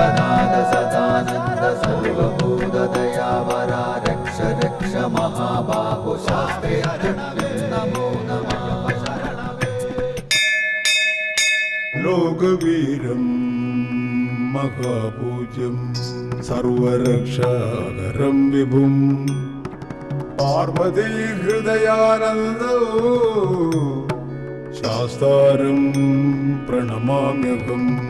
सच्चिदानन्दनाद सदानन्द सर्वभूतदयावरा रक्ष रक्ष महाबाहु शास्त्रे नमो नमः लोकवीरम् महापूज्यं सर्वरक्षाकरं विभुं पार्वती हृदयानन्दो शास्तारं प्रणमाम्यहम्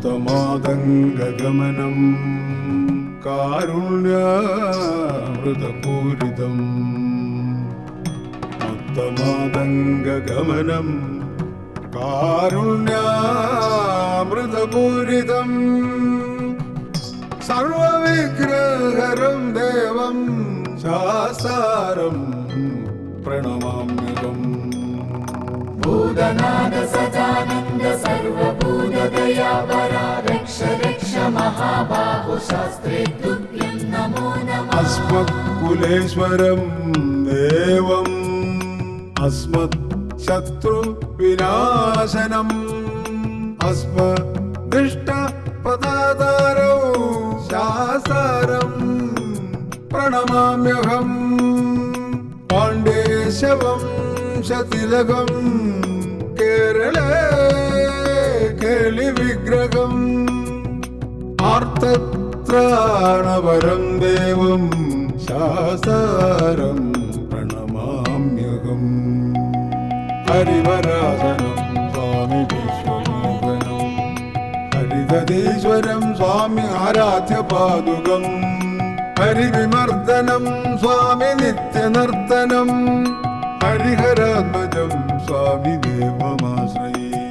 മത്തമാതംഗഗമനം കാരുണ്യാമൃതപൂരിതം. മത്തമാതംഗഗമനം കാരുണ്യാമൃതപൂരിതം. സർവവിഗ്രഹരം ദേവം ശാസാരം പ്രണമാമ്യകം. भूतनाद सदानन्द सर्वभूतदयापरा रक्ष रक्ष महाबाहु शास्त्रे तुभ्यं नमो नमः अस्मत्कुलेश्वरं देवम् अस्मत् शत्रुविनाशनम् अस्मदृष्टपदाधारौ शासारम् प्रणमाम्यहम् पाण्डेशवम् പ്രണമാമ്യഹം കേരള കേളി വിഗ്രഹം ആർത്തത്രാണവരം ദേവം ശാസാരം പ്രണമാമ്യകം ഹരിവരാസനം സ്വാമി വിശ്വമോഹനം ഹരിതീശ്വരം സ്വാമി ആരാധ്യ പാതുകം ഹരിവിമർദ്ദനം സ്വാമി നിത്യനർത്തനം ഹരിഹരാത്മജം സ്വാമി ദേവമാശ്രയേ.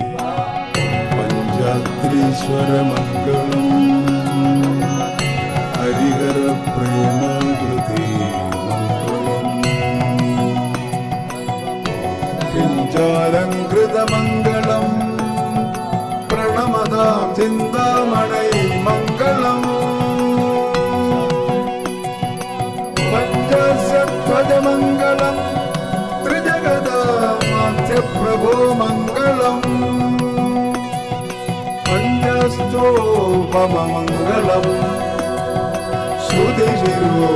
പഞ്ചാത്രീശ്വരമംഗളം ഹരിഹര പ്രേമാകൃതി മംഗളം. പിഞ്ചാലങ്കൃതമംഗളം പ്രണമതാം ചിന്താമണൈ മംഗളം. जगदामात्यप्रभो मङ्गलम् पञ्चस्तोपमङ्गलम् श्रुतिशिरो